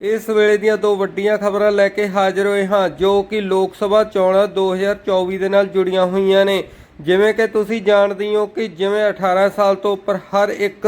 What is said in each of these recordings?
ਇਸ ਵੇਲੇ ਦੀਆਂ ਦੋ ਵੱਡੀਆਂ ਖਬਰਾਂ ਲੈ ਕੇ ਹਾਜ਼ਰ ਹੋਏ ਹਾਂ, ਜੋ ਕਿ ਲੋਕ ਸਭਾ ਚੋਣਾਂ 2024 ਦੇ ਨਾਲ ਜੁੜੀਆਂ ਹੋਈਆਂ ਨੇ। ਜਿਵੇਂ ਕਿ ਤੁਸੀਂ ਜਾਣਦੇ ਹੋ ਕਿ ਜਿਵੇਂ 18 ਸਾਲ ਤੋਂ ਉੱਪਰ ਹਰ ਇੱਕ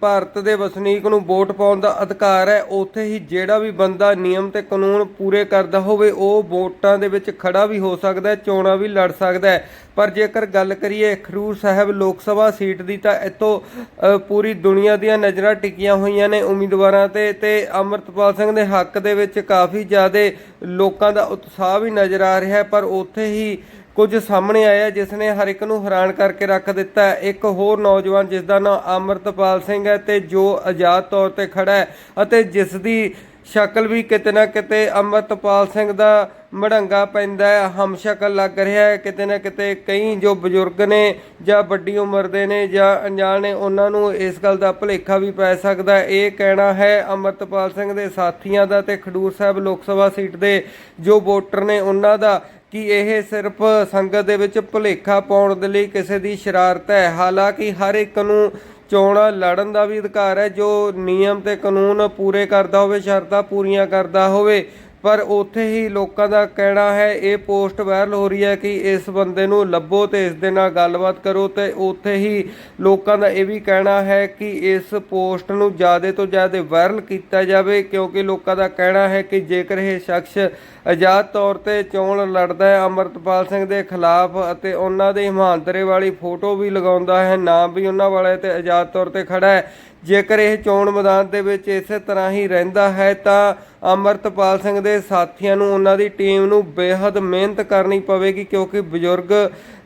ਭਾਰਤ ਦੇ ਵਸਨੀਕ ਨੂੰ ਵੋਟ ਪਾਉਣ ਦਾ ਅਧਿਕਾਰ ਹੈ। ਉੱਥੇ ਹੀ ਜਿਹੜਾ ਵੀ ਬੰਦਾ ਨਿਯਮ ਤੇ ਕਾਨੂੰਨ ਪੂਰੇ ਕਰਦਾ ਹੋਵੇ, ਉਹ ਵੋਟਾਂ ਦੇ ਵਿੱਚ ਖੜਾ ਵੀ ਹੋ ਸਕਦਾ ਹੈ, ਚੋਣਾਂ ਵੀ ਲੜ ਸਕਦਾ ਹੈ। ਪਰ ਜੇਕਰ ਗੱਲ ਕਰੀਏ ਖਰੂਰ ਸਾਹਿਬ ਲੋਕ ਸਭਾ ਸੀਟ ਦੀ, ਤਾਂ ਇੱਥੋਂ ਪੂਰੀ ਦੁਨੀਆ ਦੀਆਂ ਨਜ਼ਰਾਂ ਟਿਕੀਆਂ ਹੋਈਆਂ ਨੇ ਉਮੀਦਵਾਰਾਂ ਤੇ ਤੇ ਅਮਰਤਪਾਲ ਸਿੰਘ ਦੇ ਹੱਕ ਦੇ ਵਿੱਚ ਕਾਫੀ ਜ਼ਿਆਦਾ ਲੋਕਾਂ ਦਾ ਉਤਸ਼ਾਹ ਵੀ ਨਜ਼ਰ ਆ ਰਿਹਾ ਪਰ ਉੱਥੇ ਹੀ ਕੁਝ ਸਾਹਮਣੇ ਆਇਆ ਜਿਸ ਨੇ ਹਰ ਇੱਕ ਨੂੰ ਹੈਰਾਨ ਕਰਕੇ ਰੱਖ ਦਿੱਤਾ ਇੱਕ ਹੋਰ ਨੌਜਵਾਨ ਜਿਸ ਦਾ ਨਾਮ ਅਮਰਤਪਾਲ ਸਿੰਘ ਹੈ ਤੇ ਜੋ ਆਜ਼ਾਦ ਤੌਰ ਤੇ ਖੜਾ ਹੈ ਅਤੇ ਜਿਸ ਦੀ ਸ਼ਕਲ ਵੀ ਕਿਤੇ ਨਾ ਕਿਤੇ ਅਮਰਤਪਾਲ ਸਿੰਘ ਦਾ ਮੜੰਗਾ ਪੈਂਦਾ ਹੈ। ਹਮ ਸ਼ਕਲ ਲੱਗ ਰਿਹਾ ਹੈ। ਕਿਤੇ ਨਾ ਕਿਤੇ ਕਈ ਜੋ ਬਜ਼ੁਰਗ ਨੇ ਜਾਂ ਵੱਡੀ ਉਮਰ ਦੇ ਨੇ ਜਾਂ ਅਣਜਾਣ ਨੇ, ਉਹਨਾਂ ਨੂੰ ਇਸ ਗੱਲ ਦਾ ਭੁਲੇਖਾ ਵੀ ਪੈ ਸਕਦਾ ਇਹ ਕਹਿਣਾ ਹੈ, ਅਮਰਤਪਾਲ ਸਿੰਘ ਦੇ ਸਾਥੀਆਂ ਦਾ ਤੇ ਖਡੂਰ ਸਾਹਿਬ ਲੋਕ ਸਭਾ ਸੀਟ ਦੇ ਜੋ ਵੋਟਰ ਨੇ, ਉਹਨਾਂ ਦਾ ਕਿ ਇਹ ਸਿਰਫ ਸੰਗਤ ਦੇ ਵਿੱਚ ਭੁਲੇਖਾ ਪਾਉਣ ਦੇ ਲਈ ਕਿਸੇ ਦੀ ਸ਼ਰਾਰਤ ਹੈ। ਹਾਲਾਂਕਿ ਹਰ ਇੱਕ ਨੂੰ ਚੋਣਾਂ ਲੜਨ ਦਾ ਵੀ ਅਧਿਕਾਰ ਹੈ, ਜੋ ਨਿਯਮ ਤੇ ਕਾਨੂੰਨ ਪੂਰੇ ਕਰਦਾ ਹੋਵੇ, ਸ਼ਰਤਾਂ ਪੂਰੀਆਂ ਕਰਦਾ ਹੋਵੇ ਪਰ ਉੱਥੇ ਹੀ ਲੋਕਾਂ ਦਾ ਕਹਿਣਾ ਹੈ, ਇਹ ਪੋਸਟ ਵਾਇਰਲ ਹੋ ਰਹੀ ਹੈ ਕਿ ਇਸ ਬੰਦੇ ਨੂੰ ਲੱਭੋ ਤੇ ਇਸ ਦੇ ਨਾਲ ਗੱਲਬਾਤ ਕਰੋ ਤੇ ਉੱਥੇ ਹੀ ਲੋਕਾਂ ਦਾ ਇਹ ਵੀ ਕਹਿਣਾ ਹੈ ਕਿ ਇਸ ਪੋਸਟ ਨੂੰ ਜ਼ਿਆਦਾ ਤੋਂ ਜ਼ਿਆਦਾ ਵਾਇਰਲ ਕੀਤਾ ਜਾਵੇ, ਕਿਉਂਕਿ ਲੋਕਾਂ ਦਾ ਕਹਿਣਾ ਹੈ ਕਿ ਜੇਕਰ ਇਹ ਸ਼ਖਸ ਆਜ਼ਾਦ ਤੌਰ ਤੇ ਚੋਣ ਲੜਦਾ ਹੈ, ਅਮਰਤਪਾਲ ਸਿੰਘ ਦੇ ਖਿਲਾਫ ਅਤੇ ਉਹਨਾਂ ਦੇ ਇਮਾਨਦਾਰੀ ਵਾਲੀ ਫੋਟੋ ਵੀ ਲਗਾਉਂਦਾ ਹੈ, ਨਾਮ ਵੀ ਉਹਨਾਂ ਵਾਲੇ ਹੈ ਤੇ ਆਜ਼ਾਦ ਤੌਰ ਤੇ ਖੜਾ ਹੈ, ਜੇਕਰ ਇਹ ਚੋਣ ਮੈਦਾਨ ਦੇ ਵਿੱਚ ਇਸੇ ਤਰ੍ਹਾਂ ਹੀ ਰਹਿੰਦਾ ਹੈ ਤਾਂ ਅਮਰਤਪਾਲ ਸਿੰਘ ਦੇ ਸਾਥੀਆਂ ਨੂੰ, ਉਹਨਾਂ ਦੀ ਟੀਮ ਨੂੰ ਬੇਹੱਦ ਮਿਹਨਤ ਕਰਨੀ ਪਵੇਗੀ ਕਿਉਂਕਿ ਬਜ਼ੁਰਗ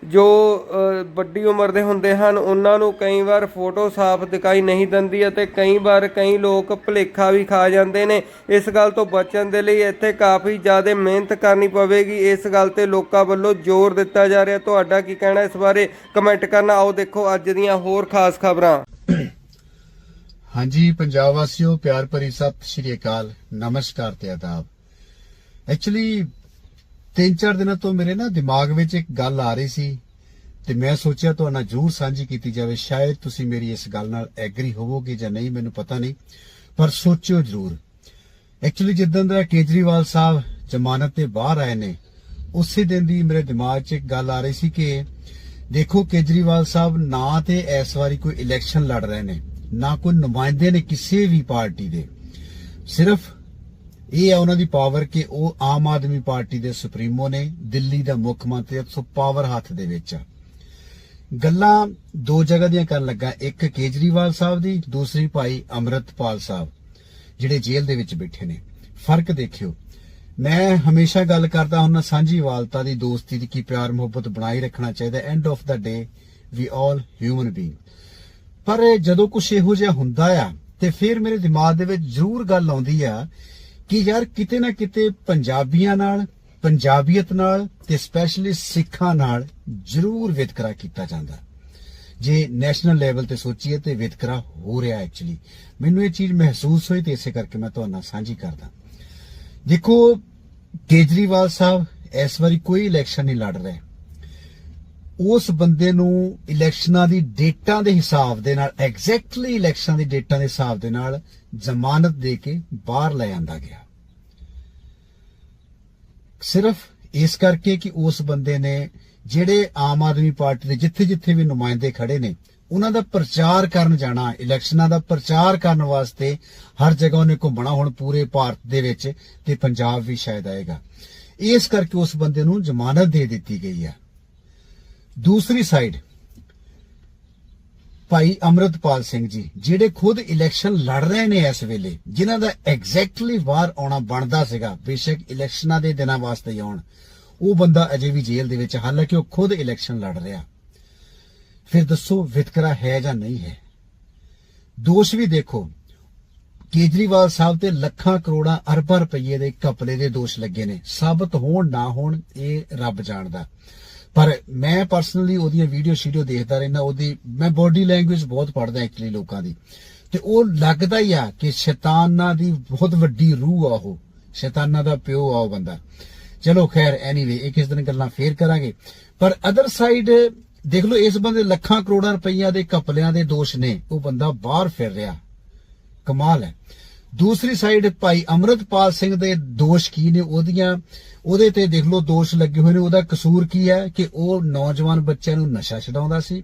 ਜੋ ਵੱਡੀ ਉਮਰ ਦੇ ਹੁੰਦੇ ਹਨ, ਉਹਨਾਂ ਨੂੰ ਕਈ ਵਾਰ ਫੋਟੋ ਸਾਫ਼ ਦਿਖਾਈ ਨਹੀਂ ਦਿੰਦੀ ਅਤੇ ਕਈ ਵਾਰ ਕਈ ਲੋਕ ਭੁਲੇਖਾ ਵੀ ਖਾ ਜਾਂਦੇ ਨੇ। ਇਸ ਗੱਲ ਤੋਂ ਬਚਣ ਦੇ ਲਈ ਇੱਥੇ ਕਾਫੀ ਜ਼ਿਆਦਾ ਮਿਹਨਤ ਕਰਨੀ ਪਵੇਗੀ। ਇਸ ਗੱਲ ਤੇ ਲੋਕਾਂ ਵੱਲੋਂ ਜ਼ੋਰ ਦਿੱਤਾ ਜਾ ਰਿਹਾ। ਤੁਹਾਡਾ ਕੀ ਕਹਿਣਾ ਇਸ ਬਾਰੇ? ਕਮੈਂਟ ਕਰਨਾ। ਆਓ ਦੇਖੋ ਅੱਜ ਦੀਆਂ ਹੋਰ ਖਾਸ ਖਬਰਾਂ। ਹਾਂਜੀ, ਪੰਜਾਬ ਵਾਸੀਓ, ਪਿਆਰ ਭਰੀ ਸਤਿ ਸ਼੍ਰੀ ਅਕਾਲ। ਨਮਸਕਾਰ ਤੇ ਆਦਾਬ। ਐਕਚੁਅਲੀ ਤਿੰਨ ਚਾਰ ਦਿਨਾਂ ਤੋਂ ਮੇਰੇ ਨਾ ਦਿਮਾਗ ਵਿੱਚ ਇੱਕ ਗੱਲ ਆ ਰਹੀ ਸੀ ਤੇ ਮੈਂ ਸੋਚਿਆ ਤੁਹਾਡੇ ਨਾਲ ਜ਼ਰੂਰ ਸਾਂਝੀ ਕੀਤੀ ਜਾਵੇ। ਸ਼ਾਇਦ ਤੁਸੀਂ ਮੇਰੀ ਇਸ ਗੱਲ ਨਾਲ ਐਗਰੀ ਹੋਵੋਗੇ ਜਾਂ ਨਹੀਂ, ਮੈਨੂੰ ਪਤਾ ਨਹੀਂ, ਪਰ ਸੋਚਿਓ ਜ਼ਰੂਰ। ਐਕਚੁਅਲੀ ਜਿੱਦਾਂ ਦਾ ਕੇਜਰੀਵਾਲ ਸਾਹਿਬ ਜ਼ਮਾਨਤ ਤੇ ਬਾਹਰ ਆਏ ਨੇ, ਉਸੇ ਦਿਨ ਦੀ ਮੇਰੇ ਦਿਮਾਗ 'ਚ ਇੱਕ ਗੱਲ ਆ ਰਹੀ ਸੀ ਕਿ ਦੇਖੋ ਕੇਜਰੀਵਾਲ ਸਾਹਿਬ ਨਾ ਤੇ ਇਸ ਵਾਰੀ ਕੋਈ ਇਲੈਕਸ਼ਨ ਲੜ ਰਹੇ ਨੇ। ਨਾ ਕੋਈ ਨੁਮਾਇੰਦੇ ਨੇ ਕਿਸੇ ਵੀ ਪਾਰਟੀ ਦੇ। ਸਿਰਫ ਇਹ ਹੈ ਉਹਨਾਂ ਦੀ ਪਾਵਰ ਕਿ ਉਹ ਆਮ ਆਦਮੀ ਪਾਰਟੀ ਦੇ ਸੁਪਰੀਮੋ ਨੇ, ਦਿੱਲੀ ਦਾ ਮੁੱਖ ਮੰਤਰੀ ਸੋ ਪਾਵਰ ਹੱਥ ਦੇ ਵਿੱਚ ਆ। ਗੱਲਾਂ ਦੋ ਜਗ੍ਹਾ ਦੀਆਂ ਕਰਨ ਲੱਗਾ। ਇੱਕ ਕੇਜਰੀਵਾਲ ਸਾਹਿਬ ਦੀ, ਦੂਸਰੀ ਭਾਈ ਅਮਰਤਪਾਲ ਸਾਹਿਬ, ਜਿਹੜੇ ਜੇਲ੍ਹ ਦੇ ਵਿੱਚ ਬੈਠੇ ਨੇ। ਫ਼ਰਕ ਦੇਖਿਓ। ਮੈਂ ਹਮੇਸ਼ਾ ਗੱਲ ਕਰਦਾ ਹੁੰਦਾ ਸਾਂਝੀ ਵਾਲਤਾ ਦੀ, ਦੋਸਤੀ ਦੀ, ਕੀ ਪਿਆਰ ਮੁਹੱਬਤ ਬਣਾਈ ਰੱਖਣਾ ਚਾਹੀਦਾ। End of the day we all human being ਪਰ ਜਦੋਂ ਕੁਝ ਇਹੋ ਜਿਹਾ ਹੁੰਦਾ ਆ, ਤੇ ਫਿਰ ਮੇਰੇ ਦਿਮਾਗ ਦੇ ਵਿੱਚ ਜ਼ਰੂਰ ਗੱਲ ਆਉਂਦੀ ਆ ਕਿ ਯਾਰ ਕਿਤੇ ਨਾ ਕਿਤੇ ਪੰਜਾਬੀਆਂ ਨਾਲ, ਪੰਜਾਬੀਅਤ ਨਾਲ ਤੇ ਸਪੈਸ਼ਲੀ ਸਿੱਖਾਂ ਨਾਲ ਜ਼ਰੂਰ ਵਿਤਕਰਾ ਕੀਤਾ ਜਾਂਦਾ। ਜੇ ਨੈਸ਼ਨਲ ਲੈਵਲ ਤੇ ਸੋਚੀਏ ਤੇ ਵਿਤਕਰਾ ਹੋ ਰਿਹਾ ਐਕਚੁਅਲੀ ਮੈਨੂੰ ਇਹ ਚੀਜ਼ ਮਹਿਸੂਸ ਹੋਈ ਤੇ ਇਸੇ ਕਰਕੇ ਮੈਂ ਤੁਹਾਨੂੰ ਨਾਲ ਸਾਂਝੀ ਕਰਦਾ। ਦੇਖੋ, ਕੇਜਰੀਵਾਲ ਸਾਹਿਬ, ਇਸ ਵਾਰੀ ਕੋਈ ਇਲੈਕਸ਼ਨ ਨਹੀਂ ਲੜ ਰਹੇ। ਉਸ ਬੰਦੇ ਨੂੰ ਇਲੈਕਸ਼ਨਾਂ ਦੀ ਡੇਟਾਂ ਦੇ ਹਿਸਾਬ ਦੇ ਨਾਲ ਐਗਜ਼ੈਕਟਲੀ ਇਲੈਕਸ਼ਨਾਂ ਦੀ ਡੇਟਾਂ ਦੇ ਹਿਸਾਬ ਦੇ ਨਾਲ ਜ਼ਮਾਨਤ ਦੇ ਕੇ ਬਾਹਰ ਲੈ ਆਂਦਾ ਗਿਆ। ਸਿਰਫ ਇਸ ਕਰਕੇ ਕਿ ਉਸ ਬੰਦੇ ਨੇ ਜਿਹੜੇ ਆਮ ਆਦਮੀ ਪਾਰਟੀ ਦੇ ਜਿੱਥੇ ਜਿੱਥੇ ਵੀ ਨੁਮਾਇੰਦੇ ਖੜੇ ਨੇ, ਉਹਨਾਂ ਦਾ ਪ੍ਰਚਾਰ ਕਰਨ ਜਾਣਾ, ਇਲੈਕਸ਼ਨਾਂ ਦਾ ਪ੍ਰਚਾਰ ਕਰਨ ਵਾਸਤੇ ਹਰ ਜਗ੍ਹਾ ਉਹਨੇ ਘੁੰਮਣਾ ਹੁਣ ਪੂਰੇ ਭਾਰਤ ਦੇ ਵਿੱਚ ਤੇ ਪੰਜਾਬ ਵੀ ਸ਼ਾਇਦ ਆਏਗਾ। ਇਸ ਕਰਕੇ ਉਸ ਬੰਦੇ ਨੂੰ ਜ਼ਮਾਨਤ ਦੇ ਦਿੱਤੀ ਗਈ ਹੈ। ਦੂਸਰੀ ਸਾਈਡ ਭਾਈ ਅਮਰਤਪਾਲ ਸਿੰਘ ਜੀ, ਜਿਹੜੇ ਖੁਦ ਇਲੈਕਸ਼ਨ ਲੜ ਰਹੇ ਨੇ ਇਸ ਵੇਲੇ, ਜਿਨ੍ਹਾਂ ਦਾ ਐਗਜ਼ੈਕਟਲੀ ਵਾਰ ਆਉਣਾ ਬਣਦਾ ਸੀਗਾ, ਬੇਸ਼ੱਕ ਇਲੈਕਸ਼ਨਾਂ ਦੇ ਦਿਨਾਂ ਵਾਸਤੇ ਆਉਣ, ਉਹ ਬੰਦਾ ਅਜੇ ਵੀ ਜੇਲ੍ਹ ਦੇ ਵਿੱਚ ਹਾਲਾਂਕਿ ਉਹ ਖੁਦ ਇਲੈਕਸ਼ਨ ਲੜ ਰਿਹਾ। ਫਿਰ ਦੱਸੋ ਵਿਤਕਰਾ ਹੈ ਜਾਂ ਨਹੀਂ ਹੈ? ਦੋਸ਼ ਵੀ ਦੇਖੋ, ਕੇਜਰੀਵਾਲ ਸਾਹਿਬ ਤੇ ਲੱਖਾਂ ਕਰੋੜਾਂ ਅਰਬਾਂ ਰੁਪਏ ਦੇ ਘਪਲੇ ਦੇ ਦੋਸ਼ ਲੱਗੇ ਨੇ, ਸਾਬਤ ਹੋਣ ਨਾ ਹੋਣ ਇਹ ਰੱਬ ਜਾਣਦਾ। ਪਰ ਮੈਂ ਪਰਸਨਲੀ ਉਹਦੀਆਂ ਵੀਡੀਓ ਸ਼ੀਡੀਓ ਦੇਖਦਾ ਰਹਿੰਦਾ ਉਹਦੀ ਮੈਂ ਬੋਡੀ ਲੈਂਗੁਏਜ ਬਹੁਤ ਪੜ੍ਹਦਾ ਐਕਚੁਅਲੀ ਲੋਕਾਂ ਦੀ। ਤੇ ਉਹ ਲੱਗਦਾ ਹੀ ਆ ਕਿ ਸ਼ੈਤਾਨਾਂ ਦੀ ਬਹੁਤ ਵੱਡੀ ਰੂਹ ਆ ਉਹ। ਸ਼ੈਤਾਨਾਂ ਦਾ ਪਿਓ ਆ ਉਹ ਬੰਦਾ। ਚਲੋ ਖੈਰ ਐਨੀਵੇ ਇਹ ਕਿਸ ਦਿਨ ਗੱਲਾਂ ਫੇਰ ਕਰਾਂਗੇ। ਪਰ ਅਦਰ ਸਾਈਡ ਦੇਖ ਲਓ, ਇਸ ਬੰਦੇ ਲੱਖਾਂ ਕਰੋੜਾਂ ਰੁਪਈਆ ਦੇ ਘਪਲਿਆਂ ਦੇ ਦੋਸ਼ ਨੇ। ਉਹ ਬੰਦਾ ਬਾਹਰ ਫਿਰ ਰਿਹਾ। ਕਮਾਲ ਹੈ। ਦੂਸਰੀ ਸਾਈਡ ਭਾਈ ਅਮਰਤਪਾਲ ਸਿੰਘ ਦੇ ਦੋਸ਼ ਕੀ ਨੇ? ਉਹਦੀਆਂ, ਉਹਦੇ ਤੇ ਦੇਖ ਲਓ ਦੋਸ਼ ਲੱਗੇ ਹੋਏ ਨੇ। ਉਹਦਾ ਕਸੂਰ ਕੀ ਹੈ ਕਿ ਉਹ ਨੌਜਵਾਨ ਬੱਚਿਆਂ ਨੂੰ ਨਸ਼ਾ ਛਡਾਉਂਦਾ ਸੀ।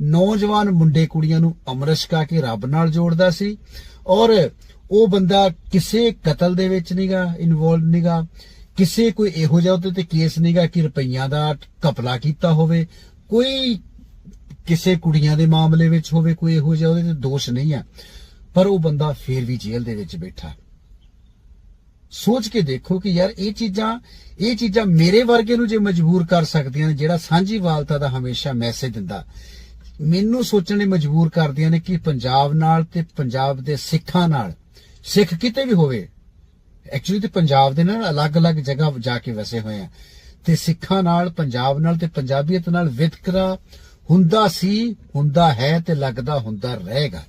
ਨੌਜਵਾਨ ਮੁੰਡੇ ਕੁੜੀਆਂ ਨੂੰ ਅੰਮ੍ਰਿਤ ਛਕਾ ਕੇ ਰੱਬ ਨਾਲ ਜੋੜਦਾ ਸੀ। ਔਰ ਉਹ ਬੰਦਾ ਕਿਸੇ ਕਤਲ ਦੇ ਵਿੱਚ ਨਹੀਂਗਾ ਇਨਵੋਲਵ ਨਹੀਂਗਾ ਕਿਸੇ ਕੋਈ ਇਹੋ ਜਿਹਾ ਉਹਦੇ ਤੇ ਕੇਸ ਨਹੀਂਗਾ ਕਿ ਰੁਪਈਆਂ ਦਾ ਘਪਲਾ ਕੀਤਾ ਹੋਵੇ। ਕੋਈ ਕਿਸੇ ਕੁੜੀਆਂ ਦੇ ਮਾਮਲੇ ਵਿੱਚ ਹੋਵੇ, ਕੋਈ ਇਹੋ ਜਿਹਾ ਉਹਦੇ ਤੇ ਦੋਸ਼ ਨਹੀਂ ਆ ਪਰ ਉਹ ਬੰਦਾ ਫੇਰ ਵੀ ਜੇਲ੍ਹ ਦੇ ਵਿੱਚ ਬੈਠਾ। ਸੋਚ ਕੇ ਦੇਖੋ ਕਿ ਯਾਰ ਇਹ ਚੀਜ਼ਾਂ ਇਹ ਚੀਜ਼ਾਂ ਮੇਰੇ ਵਰਗੇ ਨੂੰ ਜੇ ਮਜਬੂਰ ਕਰ ਸਕਦੀਆਂ ਨੇ, ਜਿਹੜਾ ਸਾਂਝੀਵਾਲਤਾ ਦਾ ਹਮੇਸ਼ਾ ਮੈਸੇਜ ਦਿੰਦਾ। ਮੈਨੂੰ ਸੋਚਣ ਲਈ ਮਜਬੂਰ ਕਰਦੀਆਂ ਨੇ ਕਿ ਪੰਜਾਬ ਨਾਲ ਤੇ ਪੰਜਾਬ ਦੇ ਸਿੱਖਾਂ ਨਾਲ, ਸਿੱਖ ਕਿਤੇ ਵੀ ਹੋਵੇ ਐਕਚੁਅਲੀ ਤੇ ਪੰਜਾਬ ਦੇ ਨਾਲ ਅਲੱਗ-ਅਲੱਗ ਜਗ੍ਹਾ ਜਾ ਕੇ ਵਸੇ ਹੋਏ ਆ। ਤੇ ਸਿੱਖਾਂ ਨਾਲ, ਪੰਜਾਬ ਨਾਲ ਤੇ ਪੰਜਾਬੀਅਤ ਨਾਲ ਵਿਤਕਰਾ ਹੁੰਦਾ ਸੀ, ਹੁੰਦਾ ਹੈ ਤੇ ਲੱਗਦਾ ਹੁੰਦਾ ਰਹੇਗਾ।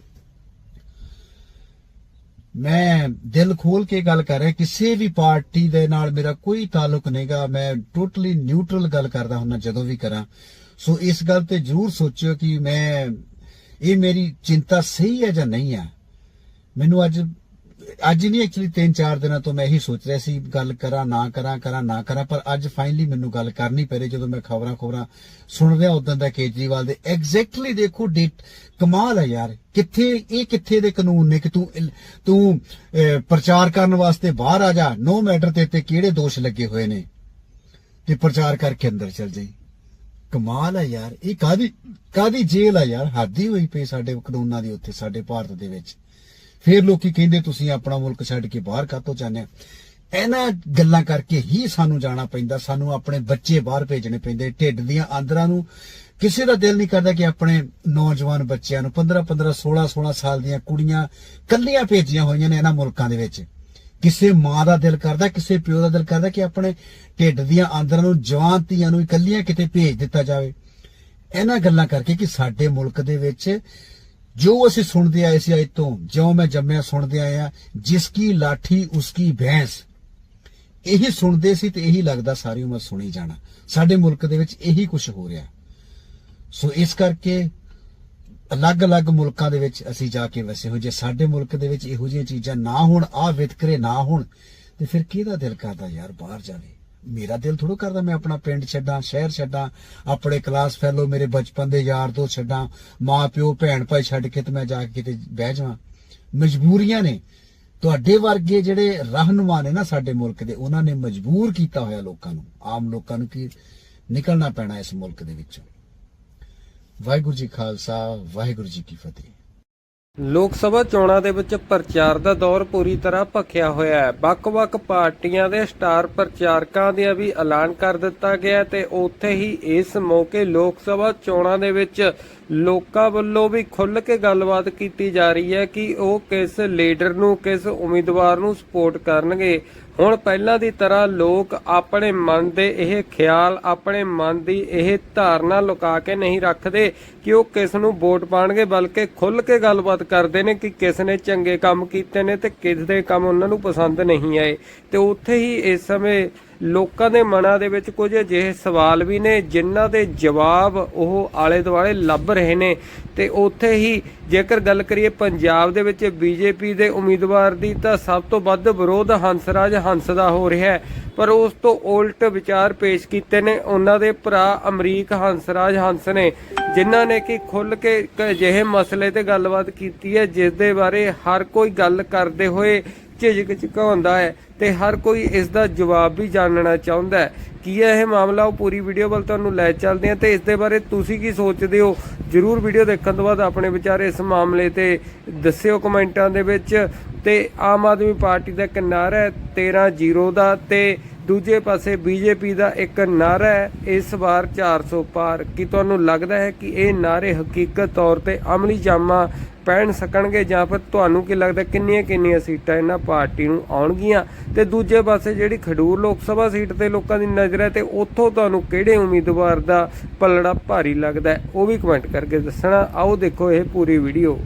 ਮੈਂ ਦਿਲ ਖੋਲ ਕੇ ਗੱਲ ਕਰ ਰਿਹਾ, ਕਿਸੇ ਵੀ ਪਾਰਟੀ ਦੇ ਨਾਲ ਮੇਰਾ ਕੋਈ ਤਾਲੁਕ ਨਹੀਂਗਾ, ਮੈਂ ਟੋਟਲੀ ਨਿਊਟਰਲ ਗੱਲ ਕਰਦਾ ਹੁੰਦਾ ਜਦੋਂ ਵੀ ਕਰਾਂ। ਸੋ ਇਸ ਗੱਲ ਤੇ ਜ਼ਰੂਰ ਸੋਚਿਓ ਕਿ ਮੈਂ, ਇਹ ਮੇਰੀ ਚਿੰਤਾ ਸਹੀ ਹੈ ਜਾਂ ਨਹੀਂ ਹੈ। ਮੈਨੂੰ ਅੱਜ ਅੱਜ ਨਹੀਂ ਐਕਚੁਅਲੀ 3-4 ਦਿਨਾਂ ਤੋਂ ਮੈਂ ਇਹੀ ਸੋਚ ਰਿਹਾ ਸੀ, ਗੱਲ ਕਰਾਂ, ਨਾ ਕਰਾਂ ਕਰਾਂ, ਨਾ ਕਰਾਂ, ਪਰ ਅੱਜ ਫਾਈਨਲੀ ਮੈਨੂੰ ਗੱਲ ਕਰਨੀ ਪੈ ਰਹੀ, ਜਦੋਂ ਮੈਂ ਖਬਰਾਂ ਖਬਰਾਂ ਸੁਣ ਰਿਹਾ ਉਦੋਂ ਦਾ ਕੇਜਰੀਵਾਲ ਦੇ। ਐਗਜ਼ੈਕਟਲੀ ਦੇਖੋ ਡੇਟ ਕਮਾਲ ਹੈ ਯਾਰ। ਕਿੱਥੇ, ਇਹ ਕਿੱਥੇ ਦੇ ਕਾਨੂੰਨ ਨੇ ਕਿ ਤੂੰ ਤੂੰ ਪ੍ਰਚਾਰ ਕਰਨ ਵਾਸਤੇ ਬਾਹਰ ਆ ਜਾ। ਨੋ ਮੈਟਰ ਤੇ ਤੇ ਕਿਹੜੇ ਦੋਸ਼ ਲੱਗੇ ਹੋਏ ਨੇ, ਤੇ ਪ੍ਰਚਾਰ ਕਰਕੇ ਅੰਦਰ ਚਲ ਜਾਈ। ਕਮਾਲ ਹੈ ਯਾਰ। ਇਹ ਕਾਦੀ ਕਾਦੀ ਜੇਲ੍ਹ ਆ ਯਾਰ? ਹੱਦ ਹੀ ਹੋਈ ਪਈ ਸਾਡੇ ਕਾਨੂੰਨਾਂ ਦੀ ਉੱਥੇ, ਸਾਡੇ ਭਾਰਤ ਦੇ ਵਿੱਚ। ਫਿਰ ਲੋਕੀ ਕਹਿੰਦੇ ਤੁਸੀਂ ਆਪਣਾ ਮੁਲਕ ਛੱਡ ਕੇ ਬਾਹਰ ਕਾਤੋਂ ਜਾਂਦੇ ਇਹਨਾਂ ਗੱਲਾਂ ਕਰਕੇ ਹੀ ਸਾਨੂੰ ਜਾਣਾ ਪੈਂਦਾ, ਸਾਨੂੰ ਆਪਣੇ ਬੱਚੇ ਬਾਹਰ ਭੇਜਣੇ ਪੈਂਦੇ, ਢਿੱਡ ਦੀਆਂ ਆਂਦਰਾਂ ਨੂੰ। ਕਿਸੇ ਦਾ ਦਿਲ ਨਹੀਂ ਕਰਦਾ ਕਿ ਆਪਣੇ ਨੌਜਵਾਨ ਬੱਚਿਆਂ ਨੂੰ 15 15 16 16 ਸਾਲ ਦੀਆਂ ਕੁੜੀਆਂ ਕੱਲੀਆਂ ਭੇਜੀਆਂ ਹੋਈਆਂ ਨੇ ਇਹਨਾਂ ਮੁਲਕਾਂ ਦੇ ਵਿੱਚ। ਕਿਸੇ ਮਾਂ ਦਾ ਦਿਲ ਕਰਦਾ, ਕਿਸੇ ਪਿਓ ਦਾ ਦਿਲ ਕਰਦਾ ਕਿ ਆਪਣੇ ਢਿੱਡ ਦੀਆਂ ਆਂਦਰਾਂ ਨੂੰ, ਜਵਾਨ ਧੀਆਂ ਨੂੰ ਇਕੱਲੀਆਂ ਕਿਤੇ ਭੇਜ ਦਿੱਤਾ ਜਾਵੇ। ਇਹਨਾਂ ਗੱਲਾਂ ਕਰਕੇ ਕਿ ਸਾਡੇ ਮੁਲਕ ਦੇ ਵਿੱਚ ਜੋ ਅਸੀਂ ਸੁਣਦੇ ਆਏ ਸੀ ਅੱਜ ਤੋਂ, ਜਿਉਂ ਮੈਂ ਜੰਮਿਆ ਸੁਣਦੇ ਆਏ ਆ ਜਿਸ ਕੀ ਲਾਠੀ, ਉਸ ਕੀ ਭੈਂਸ। ਇਹੀ ਸੁਣਦੇ ਸੀ ਤੇ ਇਹੀ ਲੱਗਦਾ ਸਾਰੀ ਉਮਰ ਸੁਣੀ ਜਾਣਾ। ਸਾਡੇ ਮੁਲਕ ਦੇ ਵਿੱਚ ਇਹੀ ਕੁਝ ਹੋ ਰਿਹਾ। ਸੋ ਇਸ ਕਰਕੇ ਅਲੱਗ-ਅਲੱਗ ਮੁਲਕਾਂ ਦੇ ਵਿੱਚ ਅਸੀਂ ਜਾ ਕੇ ਵਸੇ ਹੋ ਜੇ ਸਾਡੇ ਮੁਲਕ ਦੇ ਵਿੱਚ ਇਹੋ ਜਿਹੀਆਂ ਚੀਜ਼ਾਂ ਨਾ ਹੋਣ ਆ ਵਿਤਕਰੇ ਨਾ ਹੋਣ, ਤੇ ਫਿਰ ਕਿਹਦਾ ਦਿਲ ਕਰਦਾ ਯਾਰ ਬਾਹਰ ਜਾਵੇ? ਮੇਰਾ ਦਿਲ ਥੋੜੋ ਕਰਦਾ ਮੈਂ ਆਪਣਾ ਪਿੰਡ ਛੱਡਾਂ, ਸ਼ਹਿਰ ਛੱਡਾਂ, ਆਪਣੇ ਕਲਾਸ ਫੈਲੋ ਮੇਰੇ ਬਚਪਨ ਦੇ ਯਾਰ ਦੋਸਤ ਛੱਡਾਂ ਮਾਂ ਪਿਓ ਭੈਣ ਭਾਈ ਛੱਡ ਕੇ ਤੇ ਮੈਂ ਜਾ ਕੇ ਕਿਤੇ ਬਹਿ ਜਾਵਾਂ। ਮਜਬੂਰੀਆਂ ਨੇ। ਤੁਹਾਡੇ ਵਰਗੇ ਜਿਹੜੇ ਰਹਿਨੁਮਾ ਨੇ ਨਾ ਸਾਡੇ ਮੁਲਕ ਦੇ, ਉਹਨਾਂ ਨੇ ਮਜਬੂਰ ਕੀਤਾ ਹੋਇਆ ਲੋਕਾਂ ਨੂੰ। ਆਮ ਲੋਕਾਂ ਨੂੰ ਕਿ ਨਿਕਲਣਾ ਪੈਣਾ ਇਸ ਮੁਲਕ ਦੇ ਵਿੱਚੋਂ? ਵਾਹਿਗੁਰੂ ਜੀ ਖਾਲਸਾ, ਵਾਹਿਗੁਰੂ ਜੀ ਕੀ ਫਤਿਹ। ਲੋਕ ਸਭਾ ਚੋਣਾਂ ਦੇ ਵਿੱਚ ਪ੍ਰਚਾਰ ਦਾ ਦੌਰ ਪੂਰੀ ਤਰ੍ਹਾਂ ਭਖਿਆ ਹੋਇਆ ਹੈ। ਵੱਖ-ਵੱਖ ਪਾਰਟੀਆਂ ਦੇ ਸਟਾਰ ਪ੍ਰਚਾਰਕਾਂ ਦੇ ਵੀ ਐਲਾਨ ਕਰ ਦਿੱਤਾ ਗਿਆ ਤੇ ਉੱਥੇ ਹੀ ਇਸ ਮੌਕੇ ਲੋਕ ਸਭਾ ਚੋਣਾਂ ਦੇ ਵਿੱਚ ਲੋਕਾਂ ਵੱਲੋਂ ਵੀ ਖੁੱਲ੍ਹ ਕੇ ਗੱਲਬਾਤ ਕੀਤੀ ਜਾ ਰਹੀ ਹੈ ਕਿ ਉਹ ਕਿਸ ਲੀਡਰ ਨੂੰ, ਕਿਸ ਉਮੀਦਵਾਰ ਨੂੰ ਸਪੋਰਟ ਕਰਨਗੇ। ਹੁਣ ਪਹਿਲਾਂ ਦੀ ਤਰ੍ਹਾਂ ਲੋਕ ਆਪਣੇ ਮਨ ਦੇ ਇਹ ਖਿਆਲ, ਆਪਣੇ ਮਨ ਦੀ ਇਹ ਧਾਰਨਾ ਲੁਕਾ ਕੇ ਨਹੀਂ ਰੱਖਦੇ ਕਿ ਉਹ ਕਿਸ ਨੂੰ ਵੋਟ ਪਾਣਗੇ, ਬਲਕਿ ਖੁੱਲ੍ਹ ਕੇ ਗੱਲਬਾਤ ਕਰਦੇ ਨੇ ਕਿ ਕਿਸ ਨੇ ਚੰਗੇ ਕੰਮ ਕੀਤੇ ਨੇ ਤੇ ਕਿਸ ਦੇ ਕੰਮ ਉਹਨਾਂ ਨੂੰ ਪਸੰਦ ਨਹੀਂ ਆਏ। ਤੇ ਉੱਥੇ ਹੀ ਇਸ ਸਮੇਂ ਲੋਕਾਂ ਦੇ ਮਨਾਂ ਦੇ ਵਿੱਚ ਕੁਝ ਅਜਿਹੇ ਸਵਾਲ ਵੀ ਨੇ, ਜਿਨ੍ਹਾਂ ਦੇ ਜਵਾਬ ਉਹ ਆਲੇ ਦੁਆਲੇ ਲੱਭ ਰਹੇ ਨੇ। ਤੇ ਉੱਥੇ ਹੀ ਜੇਕਰ ਗੱਲ ਕਰੀਏ ਪੰਜਾਬ ਦੇ ਵਿੱਚ ਬੀਜੇਪੀ ਦੇ ਉਮੀਦਵਾਰ ਦੀ, ਤਾਂ ਸਭ ਤੋਂ ਵੱਧ ਵਿਰੋਧ ਹੰਸਰਾਜ ਹੰਸ ਦਾ ਹੋ ਰਿਹਾ ਹੈ। ਪਰ ਉਸ ਤੋਂ ਉਲਟ ਵਿਚਾਰ ਪੇਸ਼ ਕੀਤੇ ਨੇ ਉਹਨਾਂ ਦੇ ਭਰਾ ਅਮਰੀਕ ਹੰਸਰਾਜ ਹੰਸ ਨੇ, ਜਿਨ੍ਹਾਂ ਨੇ ਕਿ ਖੁੱਲ ਕੇ ਅਜਿਹੇ ਮਸਲੇ ਤੇ ਗੱਲਬਾਤ ਕੀਤੀ ਹੈ, ਜਿਸ ਦੇ ਬਾਰੇ ਹਰ ਕੋਈ ਗੱਲ ਕਰਦੇ ਹੋਏ ਝਿਜਕ ਝਕਾਉਂਦਾ ਹੈ ਤੇ ਹਰ ਕੋਈ ਇਸ ਦਾ ਜਵਾਬ ਵੀ ਜਾਣਨਾ ਚਾਹੁੰਦਾ ਹੈ। ਕੀ ਹੈ ਇਹ ਮਾਮਲਾ ਉਹ ਪੂਰੀ ਵੀਡੀਓ ਵੱਲ ਤੁਹਾਨੂੰ ਲੈ ਚੱਲਦੇ ਹਾਂ ਤੇ ਇਸ ਦੇ ਬਾਰੇ ਤੁਸੀਂ ਕੀ ਸੋਚਦੇ ਹੋ? ਜਰੂਰ ਵੀਡੀਓ ਦੇਖਣ ਤੋਂ ਬਾਅਦ ਆਪਣੇ ਵਿਚਾਰ ਇਸ ਮਾਮਲੇ ਤੇ ਦੱਸਿਓ ਕਮੈਂਟਾਂ ਦੇ ਵਿੱਚ। ਤੇ ਆਮ ਆਦਮੀ ਪਾਰਟੀ ਦਾ ਇੱਕ ਨਾਰਾ ਹੈ 13-0 ਦਾ ਤੇ ਦੂਜੇ ਪਾਸੇ ਬੀਜੇਪੀ ਦਾ ਇੱਕ ਨਾਰਾ ਹੈ, ਇਸ ਵਾਰ 400 ਪਾਰ। ਕੀ ਤੁਹਾਨੂੰ ਲੱਗਦਾ ਹੈ ਕਿ ਇਹ ਨਾਰੇ ਹਕੀਕਤ ਤੌਰ ਤੇ ਅਮਲੀ ਜਾਮਾ ਪੈਣ ਸਕਣਗੇ ਜਾਂ ਫਿਰ ਤੁਹਾਨੂੰ ਕੀ ਲੱਗਦਾ ਕਿੰਨੀਆਂ ਕਿੰਨੀਆਂ ਸੀਟਾਂ ਇਹਨਾਂ ਪਾਰਟੀ ਨੂੰ ਆਉਣਗੀਆਂ? ਤੇ ਦੂਜੇ ਪਾਸੇ ਜਿਹੜੀ ਖਡੂਰ ਲੋਕ ਸਭਾ ਸੀਟ ਤੇ ਲੋਕਾਂ ਦੀ ਨਜ਼ਰ ਹੈ ਤੇ ਉੱਥੋਂ ਤੁਹਾਨੂੰ ਕਿਹੜੇ ਉਮੀਦਵਾਰ ਦਾ ਪਲੜਾ ਭਾਰੀ ਲੱਗਦਾ ਉਹ ਵੀ ਕਮੈਂਟ ਕਰਕੇ ਦੱਸਣਾ। ਆਓ ਦੇਖੋ ਇਹ ਪੂਰੀ ਵੀਡੀਓ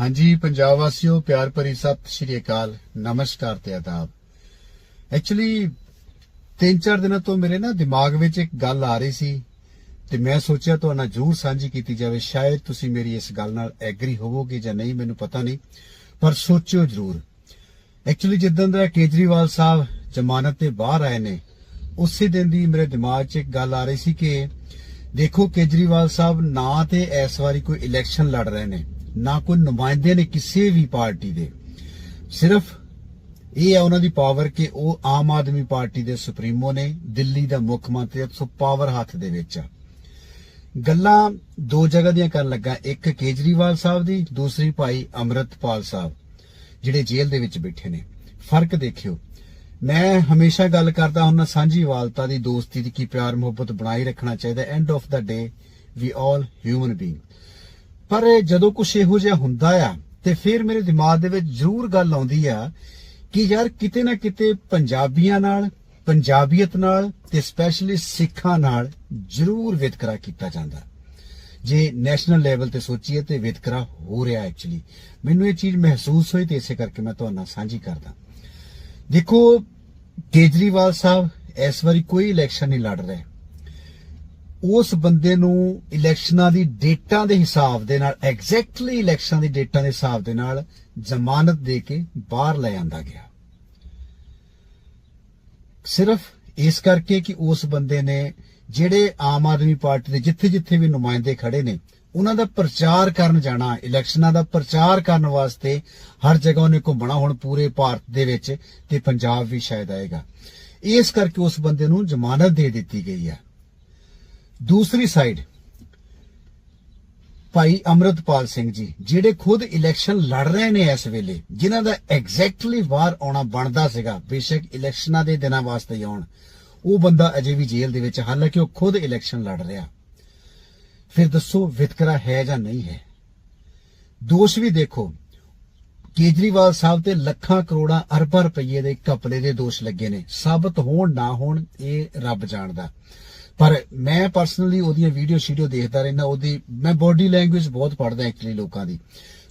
ਹਾਂਜੀ, ਪੰਜਾਬ ਵਾਸੀਓ, ਪਿਆਰ ਭਰੀ ਸਤਿ ਸ਼੍ਰੀ ਅਕਾਲ। ਨਮਸਕਾਰ ਤੇ ਆਦਾਬ। ਐਕਚੁਅਲੀ ਤਿੰਨ ਚਾਰ ਦਿਨਾਂ ਤੋਂ ਮੇਰੇ ਨਾ ਦਿਮਾਗ ਵਿੱਚ ਇੱਕ ਗੱਲ ਆ ਰਹੀ ਸੀ ਤੇ ਮੈਂ ਸੋਚਿਆ ਤੁਹਾਡੇ ਨਾਲ ਜ਼ਰੂਰ ਸਾਂਝੀ ਕੀਤੀ ਜਾਵੇ। ਸ਼ਾਇਦ ਤੁਸੀਂ ਮੇਰੀ ਇਸ ਗੱਲ ਨਾਲ ਐਗਰੀ ਹੋਵੋਗੇ ਜਾਂ ਨਹੀਂ, ਮੈਨੂੰ ਪਤਾ ਨਹੀਂ, ਪਰ ਸੋਚਿਓ ਜ਼ਰੂਰ। ਐਕਚੁਅਲੀ ਜਿੱਦਾਂ ਦਾ ਕੇਜਰੀਵਾਲ ਸਾਹਿਬ ਜ਼ਮਾਨਤ ਤੇ ਬਾਹਰ ਆਏ ਨੇ, ਉਸੇ ਦਿਨ ਦੀ ਮੇਰੇ ਦਿਮਾਗ 'ਚ ਇੱਕ ਗੱਲ ਆ ਰਹੀ ਸੀ ਕਿ ਦੇਖੋ ਕੇਜਰੀਵਾਲ ਸਾਹਿਬ ਨਾ ਤੇ ਇਸ ਵਾਰੀ ਕੋਈ ਇਲੈਕਸ਼ਨ ਲੜ ਰਹੇ ਨੇ। ਨਾ ਕੋਈ ਨੁਮਾਇੰਦੇ ਨੇ ਕਿਸੇ ਵੀ ਪਾਰਟੀ ਦੇ। ਸਿਰਫ ਇਹ ਹੈ ਉਹਨਾਂ ਦੀ ਪਾਵਰ ਕਿ ਉਹ ਆਮ ਆਦਮੀ ਪਾਰਟੀ ਦੇ ਸੁਪਰੀਮੋ ਨੇ, ਦਿੱਲੀ ਦਾ ਮੁੱਖ ਮੰਤਰੀ, ਸੋ ਪਾਵਰ ਹੱਥ ਦੇ ਵਿੱਚ ਆ। ਗੱਲਾਂ ਦੋ ਜਗ੍ਹਾ ਦੀਆਂ ਕਰਨ ਲੱਗਾ। ਇੱਕ ਕੇਜਰੀਵਾਲ ਸਾਹਿਬ ਦੀ, ਦੂਸਰੀ ਭਾਈ ਅਮਰਤਪਾਲ ਸਾਹਿਬ, ਜਿਹੜੇ ਜੇਲ੍ਹ ਦੇ ਵਿੱਚ ਬੈਠੇ ਨੇ। ਫ਼ਰਕ ਦੇਖਿਓ। ਮੈਂ ਹਮੇਸ਼ਾ ਗੱਲ ਕਰਦਾ ਹੁੰਦਾ ਸਾਂਝੀ ਵਾਲਤਾ ਦੀ, ਦੋਸਤੀ ਦੀ, ਕੀ ਪਿਆਰ ਮੁਹੱਬਤ ਬਣਾਈ ਰੱਖਣਾ ਚਾਹੀਦਾ। End of the day we all human being ਪਰ ਜਦੋਂ ਕੁਝ ਇਹੋ ਜਿਹਾ ਹੁੰਦਾ ਆ, ਤੇ ਫਿਰ ਮੇਰੇ ਦਿਮਾਗ ਦੇ ਵਿੱਚ ਜ਼ਰੂਰ ਗੱਲ ਆਉਂਦੀ ਆ ਕਿ ਯਾਰ ਕਿਤੇ ਨਾ ਕਿਤੇ ਪੰਜਾਬੀਆਂ ਨਾਲ, ਪੰਜਾਬੀਅਤ ਨਾਲ ਤੇ ਸਪੈਸ਼ਲੀ ਸਿੱਖਾਂ ਨਾਲ ਜ਼ਰੂਰ ਵਿਤਕਰਾ ਕੀਤਾ ਜਾਂਦਾ। ਜੇ ਨੈਸ਼ਨਲ ਲੈਵਲ ਤੇ ਸੋਚੀਏ ਤੇ ਵਿਤਕਰਾ ਹੋ ਰਿਹਾ ਐਕਚੁਅਲੀ ਮੈਨੂੰ ਇਹ ਚੀਜ਼ ਮਹਿਸੂਸ ਹੋਈ ਤੇ ਇਸੇ ਕਰਕੇ ਮੈਂ ਤੁਹਾਡੇ ਸਾਂਝੀ ਕਰਦਾ। ਦੇਖੋ, ਕੇਜਰੀਵਾਲ ਸਾਹਿਬ, ਇਸ ਵਾਰੀ ਕੋਈ ਇਲੈਕਸ਼ਨ ਨਹੀਂ ਲੜ ਰਹੇ। ਉਸ ਬੰਦੇ ਨੂੰ ਇਲੈਕਸ਼ਨਾਂ ਦੀ ਡੇਟਾਂ ਦੇ ਹਿਸਾਬ ਦੇ ਨਾਲ ਐਗਜ਼ੈਕਟਲੀ ਇਲੈਕਸ਼ਨਾਂ ਦੀ ਡੇਟਾਂ ਦੇ ਹਿਸਾਬ ਦੇ ਨਾਲ ਜ਼ਮਾਨਤ ਦੇ ਕੇ ਬਾਹਰ ਲੈ ਆਂਦਾ ਗਿਆ। ਸਿਰਫ ਇਸ ਕਰਕੇ ਕਿ ਉਸ ਬੰਦੇ ਨੇ ਜਿਹੜੇ ਆਮ ਆਦਮੀ ਪਾਰਟੀ ਦੇ ਜਿੱਥੇ-ਜਿੱਥੇ ਵੀ ਨੁਮਾਇੰਦੇ ਖੜੇ ਨੇ, ਉਹਨਾਂ ਦਾ ਪ੍ਰਚਾਰ ਕਰਨ ਜਾਣਾ, ਇਲੈਕਸ਼ਨਾਂ ਦਾ ਪ੍ਰਚਾਰ ਕਰਨ ਵਾਸਤੇ ਹਰ ਜਗ੍ਹਾ ਉਹਨੇ ਘੁੰਮਣਾ ਹੁਣ ਪੂਰੇ ਭਾਰਤ ਦੇ ਵਿੱਚ ਤੇ ਪੰਜਾਬ ਵੀ ਸ਼ਾਇਦ ਆਏਗਾ। ਇਸ ਕਰਕੇ ਉਸ ਬੰਦੇ ਨੂੰ ਜ਼ਮਾਨਤ ਦੇ ਦਿੱਤੀ ਗਈ ਹੈ। ਦੂਸਰੀ ਸਾਈਡ ਭਾਈ ਅਮਰਤਪਾਲ ਸਿੰਘ ਜੀ, ਜਿਹੜੇ ਖੁਦ ਇਲੈਕਸ਼ਨ ਲੜ ਰਹੇ ਨੇ ਇਸ ਵੇਲੇ, ਜਿਨ੍ਹਾਂ ਦਾ ਐਗਜ਼ੈਕਟਲੀ ਵਾਰ ਆਉਣਾ ਬਣਦਾ ਸੀਗਾ, ਬੇਸ਼ੱਕ ਇਲੈਕਸ਼ਨਾਂ ਦੇ ਦਿਨਾਂ ਵਾਸਤੇ ਹੀ ਆਉਣ, ਉਹ ਬੰਦਾ ਅਜੇ ਵੀ ਜੇਲ੍ਹ ਦੇ ਵਿੱਚ ਹਾਲਾਂਕਿ ਉਹ ਖੁਦ ਇਲੈਕਸ਼ਨ ਲੜ ਰਿਹਾ। ਫਿਰ ਦੱਸੋ ਵਿਤਕਰਾ ਹੈ ਜਾਂ ਨਹੀਂ ਹੈ? ਦੋਸ਼ ਵੀ ਦੇਖੋ, ਕੇਜਰੀਵਾਲ ਸਾਹਿਬ ਤੇ ਲੱਖਾਂ ਕਰੋੜਾਂ ਅਰਬਾਂ ਰੁਪਏ ਦੇ ਕਪਲੇ ਦੇ ਦੋਸ਼ ਲੱਗੇ ਨੇ, ਸਾਬਤ ਹੋਣ ਨਾ ਹੋਣ ਇਹ ਰੱਬ ਜਾਣਦਾ। ਪਰ ਮੈਂ ਪਰਸਨਲੀ ਉਹਦੀਆਂ ਵੀਡੀਓ ਸ਼ੀਡੀਓ ਦੇਖਦਾ ਰਹਿੰਦਾ, ਉਹਦੀ, ਮੈਂ ਬੋਡੀ ਲੈਂਗੁਏਜ ਬਹੁਤ ਪੜਦਾ ਐਕਚੁਅਲੀ ਲੋਕਾਂ ਦੀ।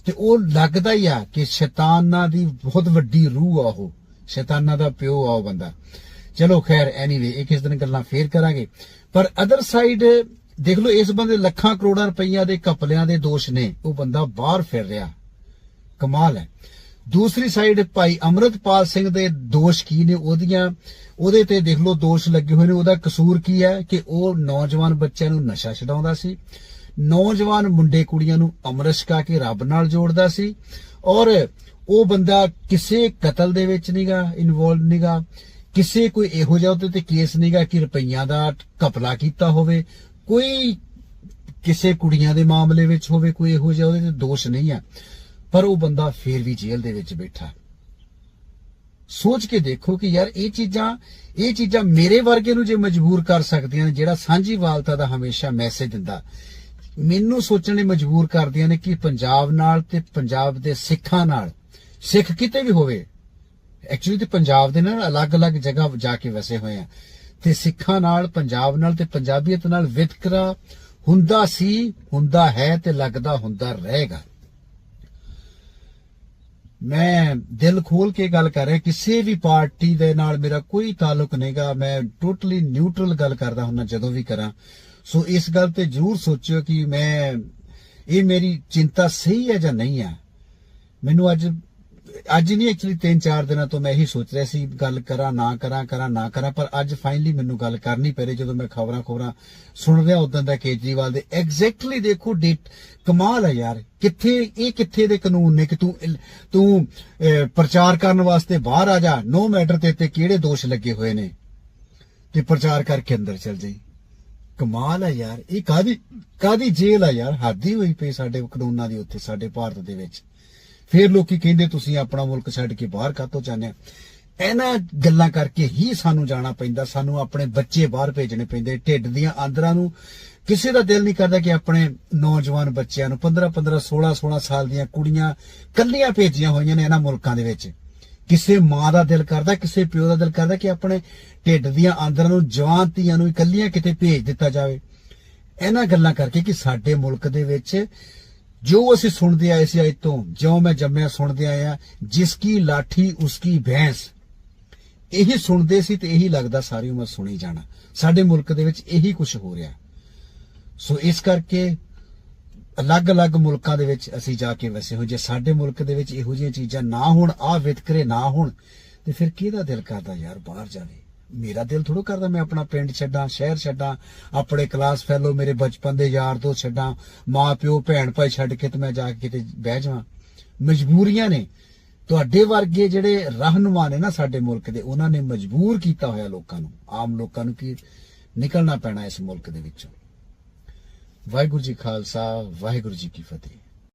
ਤੇ ਉਹ ਲੱਗਦਾ ਹੀ ਆ ਕਿ ਸ਼ੈਤਾਨਾਂ ਦੀ ਬਹੁਤ ਵੱਡੀ ਰੂਹ ਆ ਉਹ। ਸ਼ੈਤਾਨਾਂ ਦਾ ਪਿਓ ਆ ਉਹ ਬੰਦਾ। ਚਲੋ ਖੈਰ ਐਨੀਵੇ ਇਹ ਕਿਸ ਦਿਨ ਗੱਲਾਂ ਫੇਰ ਕਰਾਂਗੇ। ਪਰ ਅਦਰ ਸਾਈਡ ਦੇਖ ਲਓ, ਇਸ ਬੰਦੇ ਲੱਖਾਂ ਕਰੋੜਾਂ ਰੁਪਈਆ ਦੇ ਕਪਲਿਆਂ ਦੇ ਦੋਸ਼ ਨੇ। ਉਹ ਬੰਦਾ ਬਾਹਰ ਫਿਰ ਰਿਹਾ। ਕਮਾਲ ਹੈ। ਦੂਸਰੀ ਸਾਈਡ ਭਾਈ ਅਮਰਤਪਾਲ ਸਿੰਘ ਦੇ ਦੋਸ਼ ਕੀ ਨੇ? ਉਹਦੀਆਂ, ਉਹਦੇ ਤੇ ਦੇਖ ਲਓ ਦੋਸ਼ ਲੱਗੇ ਹੋਏ ਨੇ। ਉਹਦਾ ਕਸੂਰ ਕੀ ਹੈ ਕਿ ਉਹ ਨੌਜਵਾਨ ਬੱਚਿਆਂ ਨੂੰ ਨਸ਼ਾ ਛਡਾਉਂਦਾ ਸੀ। ਨੌਜਵਾਨ ਮੁੰਡੇ ਕੁੜੀਆਂ ਨੂੰ ਅੰਮ੍ਰਿਤ ਛਕਾ ਕੇ ਰੱਬ ਨਾਲ ਜੋੜਦਾ ਸੀ। ਔਰ ਉਹ ਬੰਦਾ ਕਿਸੇ ਕਤਲ ਦੇ ਵਿੱਚ ਨਹੀਂਗਾ ਇਨਵੋਲਵ ਨਹੀਂਗਾ ਕਿਸੇ ਕੋਈ ਇਹੋ ਜਿਹਾ ਉਹਦੇ ਤੇ ਕੇਸ ਨਹੀਂਗਾ ਕਿ ਰੁਪਈਆਂ ਦਾ ਕਪਲਾ ਕੀਤਾ ਹੋਵੇ। ਕੋਈ ਕਿਸੇ ਕੁੜੀਆਂ ਦੇ ਮਾਮਲੇ ਵਿੱਚ ਹੋਵੇ, ਕੋਈ ਇਹੋ ਜਿਹਾ ਉਹਦੇ ਤੇ ਦੋਸ਼ ਨਹੀਂ ਆ ਪਰ ਉਹ ਬੰਦਾ ਫੇਰ ਵੀ ਜੇਲ੍ਹ ਦੇ ਵਿੱਚ ਬੈਠਾ। ਸੋਚ ਕੇ ਦੇਖੋ ਕਿ ਯਾਰ ਇਹ ਚੀਜ਼ਾਂ ਇਹ ਚੀਜ਼ਾਂ ਮੇਰੇ ਵਰਗੇ ਨੂੰ ਜੇ ਮਜਬੂਰ ਕਰ ਸਕਦੀਆਂ ਨੇ, ਜਿਹੜਾ ਸਾਂਝੀ ਵਾਲਤਾ ਦਾ ਹਮੇਸ਼ਾ ਮੈਸੇਜ ਦਿੰਦਾ। ਮੈਨੂੰ ਸੋਚਣ ਲਈ ਮਜਬੂਰ ਕਰਦੀਆਂ ਨੇ ਕਿ ਪੰਜਾਬ ਨਾਲ ਤੇ ਪੰਜਾਬ ਦੇ ਸਿੱਖਾਂ ਨਾਲ, ਸਿੱਖ ਕਿਤੇ ਵੀ ਹੋਵੇ ਐਕਚੁਅਲੀ ਤੇ ਪੰਜਾਬ ਦੇ ਨਾਲ ਅਲੱਗ-ਅਲੱਗ ਜਗ੍ਹਾ ਜਾ ਕੇ ਵਸੇ ਹੋਏ ਆ। ਤੇ ਸਿੱਖਾਂ ਨਾਲ, ਪੰਜਾਬ ਨਾਲ ਤੇ ਪੰਜਾਬੀਅਤ ਨਾਲ ਵਿਤਕਰਾ ਹੁੰਦਾ ਸੀ, ਹੁੰਦਾ ਹੈ ਤੇ ਲੱਗਦਾ ਹੁੰਦਾ ਰਹੇਗਾ। ਮੈਂ ਦਿਲ ਖੋਲ ਕੇ ਗੱਲ ਕਰ ਰਿਹਾ, ਕਿਸੇ ਵੀ ਪਾਰਟੀ ਦੇ ਨਾਲ ਮੇਰਾ ਕੋਈ ਤਾਲੁਕ ਨਹੀਂਗਾ ਮੈਂ ਟੋਟਲੀ ਨਿਊਟਰਲ ਗੱਲ ਕਰਦਾ ਹੁੰਦਾ, ਜਦੋਂ ਵੀ ਕਰਾਂ। ਸੋ ਇਸ ਗੱਲ ਤੇ ਜਰੂਰ ਸੋਚਿਓ ਕਿ ਮੈਂ, ਇਹ ਮੇਰੀ ਚਿੰਤਾ ਸਹੀ ਹੈ ਜਾਂ ਨਹੀਂ ਹੈ। ਮੈਨੂੰ ਅੱਜ ਅੱਜ ਨਹੀਂ ਐਕਚੁਅਲੀ 3-4 ਦਿਨਾਂ ਤੋਂ ਮੈਂ ਇਹੀ ਸੋਚ ਰਿਹਾ ਸੀ, ਗੱਲ ਕਰਾਂ, ਨਾ ਕਰਾਂ ਕਰਾਂ, ਨਾ ਕਰਾਂ, ਪਰ ਅੱਜ ਫਾਈਨਲੀ ਮੈਨੂੰ ਗੱਲ ਕਰਨੀ ਪੈ ਰਹੀ ਜਦੋਂ ਮੈਂ ਖਬਰਾਂ ਖਬਰਾਂ ਸੁਣ ਰਿਹਾ ਉਦੋਂ ਦਾ ਕੇਜਰੀਵਾਲ ਦੇ। ਐਗਜ਼ੈਕਟਲੀ ਦੇਖੋ ਡੇਟ ਕਮਾਲ ਹੈ ਯਾਰ। ਕਿੱਥੇ, ਇਹ ਕਿੱਥੇ ਦੇ ਕਾਨੂੰਨ ਨੇ ਕਿ ਤੂੰ ਤੂੰ ਪ੍ਰਚਾਰ ਕਰਨ ਵਾਸਤੇ ਬਾਹਰ ਆ ਜਾ। ਨੋ ਮੈਟਰ ਤੇ ਤੇ ਕਿਹੜੇ ਦੋਸ਼ ਲੱਗੇ ਹੋਏ ਨੇ ਤੇ ਪ੍ਰਚਾਰ ਕਰਕੇ ਅੰਦਰ ਚਲ ਜਾਈ। ਕਮਾਲ ਆ ਯਾਰ। ਇਹ ਕਾਦੀ ਕਾਦੀ ਜੇਲ੍ਹ ਆ ਯਾਰ? ਹੱਦ ਹੀ ਹੋਈ ਪਈ ਸਾਡੇ ਕਾਨੂੰਨਾਂ ਦੀ ਉੱਥੇ, ਸਾਡੇ ਭਾਰਤ ਦੇ ਵਿੱਚ। ਫਿਰ ਲੋਕੀ ਕਹਿੰਦੇ ਤੁਸੀਂ ਆਪਣਾ ਮੁਲਕ ਛੱਡ ਕੇ ਬਾਹਰ ਕਾਤੋਂ ਜਾਂਦੇ ਇਹਨਾਂ ਗੱਲਾਂ ਕਰਕੇ ਹੀ ਸਾਨੂੰ ਜਾਣਾ ਪੈਂਦਾ, ਸਾਨੂੰ ਆਪਣੇ ਬੱਚੇ ਬਾਹਰ ਭੇਜਣੇ ਪੈਂਦੇ, ਢਿੱਡ ਦੀਆਂ ਆਂਦਰਾਂ ਨੂੰ। ਕਿਸੇ ਦਾ ਦਿਲ ਨਹੀਂ ਕਰਦਾ ਕਿ ਆਪਣੇ ਨੌਜਵਾਨ ਬੱਚਿਆਂ ਨੂੰ 15 15 16 16 ਸਾਲ ਦੀਆਂ ਕੁੜੀਆਂ ਕੱਲੀਆਂ ਭੇਜੀਆਂ ਹੋਈਆਂ ਨੇ ਇਹਨਾਂ ਮੁਲਕਾਂ ਦੇ ਵਿੱਚ। ਕਿਸੇ ਮਾਂ ਦਾ ਦਿਲ ਕਰਦਾ, ਕਿਸੇ ਪਿਓ ਦਾ ਦਿਲ ਕਰਦਾ ਕਿ ਆਪਣੇ ਢਿੱਡ ਦੀਆਂ ਆਂਦਰਾਂ ਨੂੰ, ਜਵਾਨ ਧੀਆਂ ਨੂੰ ਇਕੱਲੀਆਂ ਕਿਤੇ ਭੇਜ ਦਿੱਤਾ ਜਾਵੇ। ਇਹਨਾਂ ਗੱਲਾਂ ਕਰਕੇ ਕਿ ਸਾਡੇ ਮੁਲਕ ਦੇ ਵਿੱਚ ਜੋ ਅਸੀਂ ਸੁਣਦੇ ਆਏ ਸੀ ਅੱਜ ਤੋਂ, ਜਿਉਂ ਮੈਂ ਜੰਮਿਆ ਸੁਣਦੇ ਆਏ ਆ, ਜਿਸ ਕੀ ਲਾਠੀ, ਉਸ ਕੀ ਭੈਂਸ। ਇਹੀ ਸੁਣਦੇ ਸੀ ਤੇ ਇਹੀ ਲੱਗਦਾ ਸਾਰੀ ਉਮਰ ਸੁਣੀ ਜਾਣਾ। ਸਾਡੇ ਮੁਲਕ ਦੇ ਵਿੱਚ ਇਹੀ ਕੁਝ ਹੋ ਰਿਹਾ। ਸੋ ਇਸ ਕਰਕੇ ਅਲੱਗ-ਅਲੱਗ ਮੁਲਕਾਂ ਦੇ ਵਿੱਚ ਅਸੀਂ ਜਾ ਕੇ ਵਸੇ ਹੋ ਜੇ ਸਾਡੇ ਮੁਲਕ ਦੇ ਵਿੱਚ ਇਹੋ ਜਿਹੀਆਂ ਚੀਜ਼ਾਂ ਨਾ ਹੋਣ ਆ ਵਿਤਕਰੇ ਨਾ ਹੋਣ, ਤੇ ਫਿਰ ਕਿਹਦਾ ਦਿਲ ਕਰਦਾ ਯਾਰ ਬਾਹਰ ਜਾਵੇ? ਮੇਰਾ ਦਿਲ ਥੋੜਾ ਕਰਦਾ ਮੈਂ ਆਪਣਾ ਪਿੰਡ ਛੱਡਾਂ, ਸ਼ਹਿਰ ਛੱਡਾਂ, ਆਪਣੇ ਕਲਾਸ ਫੈਲੋ ਮੇਰੇ ਬਚਪਨ ਦੇ ਯਾਰ ਤੋਂ ਛੱਡਾਂ, ਮਾਂ, ਪਿਓ, ਭੈਣ ਭਾਈ ਛੱਡ ਕੇ ਤੇ ਮੈਂ ਜਾ ਕੇ ਕਿਤੇ ਬਹਿ ਜਾਵਾਂ। ਮਜਬੂਰੀਆਂ ਨੇ। ਤੁਹਾਡੇ ਵਰਗੇ ਜਿਹੜੇ ਰਹਿਨੁਮਾ ਨੇ ਨਾ ਸਾਡੇ ਮੁਲਕ ਦੇ, ਉਹਨਾਂ ਨੇ ਮਜਬੂਰ ਕੀਤਾ ਹੋਇਆ ਲੋਕਾਂ ਨੂੰ। ਆਮ ਲੋਕਾਂ ਨੂੰ ਕਿ ਨਿਕਲਣਾ ਪੈਣਾ ਇਸ ਮੁਲਕ ਦੇ ਵਿੱਚੋਂ? ਵਾਹਿਗੁਰੂ ਜੀ ਖਾਲਸਾ, ਵਾਹਿਗੁਰੂ ਜੀ ਕੀ ਫਤਿਹ।